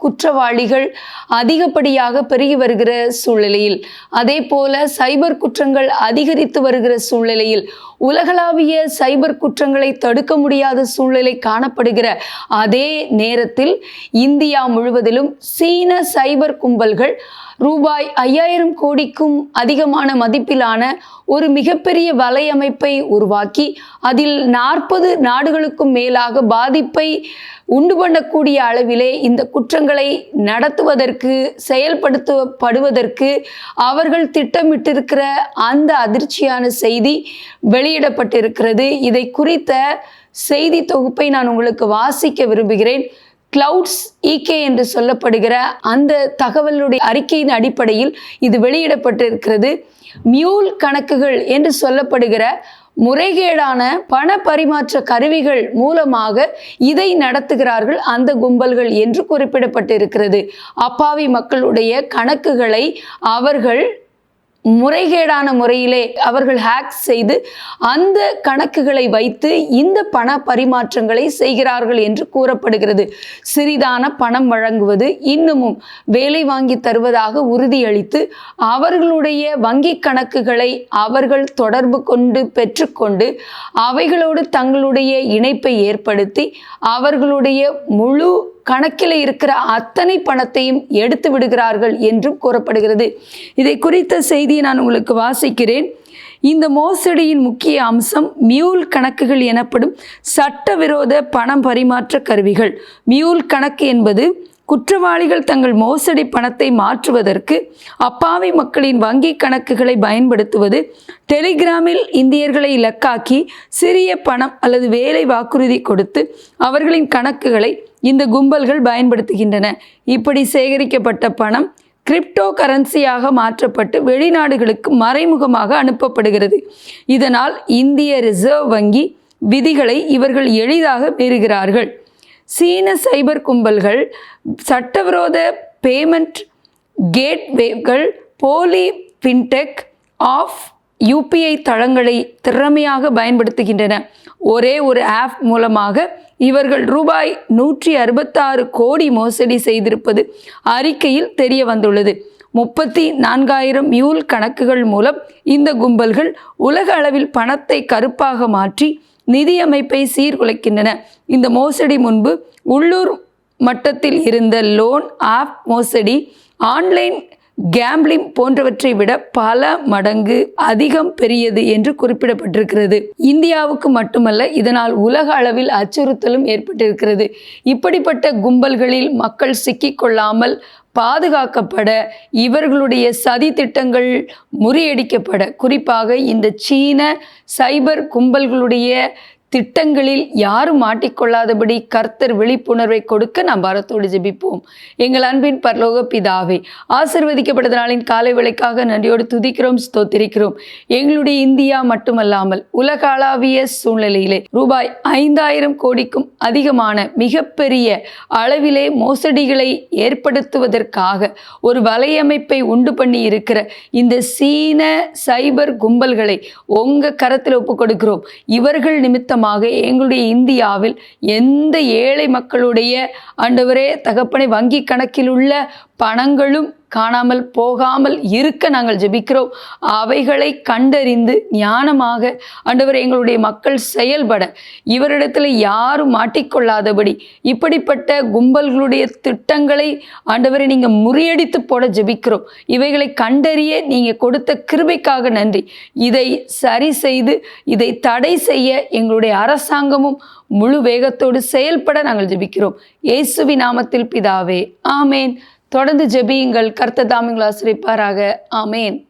குற்றவாளிகள் அதிகப்படியாக பெருகி வருகிற சூழ்நிலையில் அதே போல சைபர் குற்றங்கள் அதிகரித்து வருகிற சூழ்நிலையில் உலகளாவிய சைபர் குற்றங்களை தடுக்க முடியாத சூழ்நிலை காணப்படுகிற அதே நேரத்தில் இந்தியா முழுவதிலும் சீன சைபர் கும்பல்கள் ரூபாய் ஐயாயிரம் கோடிக்கும் அதிகமான மதிப்பிலான ஒரு மிகப்பெரிய வலையமைப்பை உருவாக்கி அதில் நாற்பது நாடுகளுக்கும் மேலாக பாதிப்பை உண்டு பண்ணக்கூடிய அளவிலே இந்த குற்றங்களை நடத்துவதற்கு செயல்படுத்தப்படுவதற்கு அவர்கள் திட்டமிட்டிருக்கிற அந்த அதிர்ச்சியான செய்தி வெளியிடப்பட்டிருக்கிறது. இதை குறித்த செய்தி தொகுப்பை நான் உங்களுக்கு வாசிக்க விரும்புகிறேன். கிளவுட்ஸ் ஈகே என்று சொல்லப்படுகிற அந்த தகவலுடைய அறிக்கையின் அடிப்படையில் இது வெளியிடப்பட்டிருக்கிறது. மியூல் கணக்குகள் என்று சொல்லப்படுகிற முறைகேடான பண பரிமாற்ற கருவிகள் மூலமாக இதை நடத்துகிறார்கள் அந்த கும்பல்கள் என்று குறிப்பிடப்பட்டிருக்கிறது. அப்பாவி மக்களுடைய கணக்குகளை அவர்கள் முறைகேடான முறையிலே அவர்கள் ஹேக் செய்து அந்த கணக்குகளை வைத்து இந்த பண பரிமாற்றங்களை செய்கிறார்கள் என்று கூறப்படுகிறது. சிறிதான பணம் வழங்குவது இன்னமும் வேலை வாங்கி தருவதாக உறுதியளித்து அவர்களுடைய வங்கி கணக்குகளை அவர்கள் தொடர்பு கொண்டு பெற்றுக்கொண்டு அவைகளோடு தங்களுடைய இணைப்பை ஏற்படுத்தி அவர்களுடைய முழு கணக்கில் இருக்கிற அத்தனை பணத்தையும் எடுத்து விடுகிறார்கள் என்றும் கூறப்படுகிறது. இதை குறித்த செய்தியை நான் உங்களுக்கு வாசிக்கிறேன். இந்த மோசடியின் முக்கிய அம்சம் மியூல் கணக்குகள் எனப்படும் சட்டவிரோத பணம் பரிமாற்ற கருவிகள். மியூல் கணக்கு என்பது குற்றவாளிகள் தங்கள் மோசடி பணத்தை மாற்றுவதற்கு அப்பாவி மக்களின் வங்கி கணக்குகளை பயன்படுத்துவது டெலிகிராமில் இந்தியர்களை இலக்காக்கி சிறிய பணம் அல்லது வேலை வாக்குறுதி கொடுத்து அவர்களின் கணக்குகளை இந்த கும்பல்கள் பயன்படுத்துகின்றன. இப்படி சேகரிக்கப்பட்ட பணம் கிரிப்டோ கரன்சியாக மாற்றப்பட்டு வெளிநாடுகளுக்கு மறைமுகமாக அனுப்பப்படுகிறது. இதனால் இந்திய ரிசர்வ் வங்கி விதிகளை இவர்கள் எளிதாக மீறுகிறார்கள். சீன சைபர் கும்பல்கள் சட்டவிரோத பேமெண்ட் கேட்வேகள் போலி ஃபின்டெக் ஆஃப் யூபிஐ தளங்களை திறமையாக பயன்படுத்துகின்றன. ஒரே ஒரு ஆப் மூலமாக இவர்கள் ரூபாய் நூற்றி அறுபத்தாறு கோடி மோசடி செய்திருப்பது அறிக்கையில் தெரிய வந்துள்ளது. முப்பத்தி நான்காயிரம் மியூல் கணக்குகள் மூலம் இந்த கும்பல்கள் உலக அளவில் பணத்தை கருப்பாக மாற்றி நிதியமைப்பை சீர்குலைக்கின்றன. இந்த மோசடி முன்பு உள்ளூர் மட்டத்தில் இருந்த லோன் ஆப் மோசடி ஆன்லைன் கேம்பிளிங் போன்றவற்றை விட பல மடங்கு அதிகம் பெரியது என்று குறிப்பிடப்பட்டிருக்கிறது. இந்தியாவுக்கு மட்டுமல்ல இதனால் உலக அளவில் அச்சுறுத்தலும் ஏற்பட்டிருக்கிறது. இப்படிப்பட்ட கும்பல்களில் மக்கள் சிக்கிக்கொள்ளாமல் பாதுகாக்கப்பட இவர்களுடைய சதி திட்டங்கள் முறியடிக்கப்பட குறிப்பாக இந்த சீன சைபர் கும்பல்களுடைய திட்டங்களில் யாரும் மாட்டிக்கொள்ளாதபடி கர்த்தர் விழிப்புணர்வை கொடுக்க நாம் பரத்தோடு ஜெபிப்போம். எங்கள் அன்பின் பரலோக பிதாவே ஆசிர்வதிக்கப்பட்ட நாளின் காலை விலைக்காக நன்றியோடு துதிக்கிறோம் ஸ்தோத்திரிக்கிறோம். எங்களுடைய இந்தியா மட்டுமல்லாமல் உலகளாவிய சூழ்நிலையிலே ரூபாய் ஐந்தாயிரம் கோடிக்கும் அதிகமான மிகப்பெரிய அளவிலே மோசடிகளை ஏற்படுத்துவதற்காக ஒரு வலையமைப்பை உண்டு பண்ணி இருக்கிற இந்த சீன சைபர் கும்பல்களை உங்க கரத்தில் ஒப்புக் கொடுக்கிறோம் இவர்கள் நிமித்தமாக எங்களுடைய இந்தியாவில் எந்த ஏழை மக்களுடைய ஆண்டவரே தகப்பனை வங்கி கணக்கில் உள்ள பணங்களும் காணாமல் போகாமல் இருக்க நாங்கள் ஜெபிக்கிறோம். அவைகளை கண்டறிந்து ஞானமாக ஆண்டவர் எங்களுடைய மக்கள் செயல்பட. இவரிடத்தில் யாரும் மாட்டிக்கொள்ளாதபடி இப்படிப்பட்ட கும்பல்களுடைய திட்டங்களை ஆண்டவரை நீங்கள் முறியடித்து போட ஜெபிக்கிறோம். இவைகளை கண்டறிய நீங்கள் கொடுத்த கிருபைக்காக நன்றி. இதை சரி செய்து இதை தடை செய்ய எங்களுடைய அரசாங்கமும் முழு வேகத்தோடு செயல்பட நாங்கள் ஜெபிக்கிறோம். இயேசுவி நாமத்தில் பிதாவே ஆமேன். தொடர்ந்து ஜெபியுங்கள் கர்த்த தாமிங்களை ஆசிரிப்பாராக. ஆமேன்.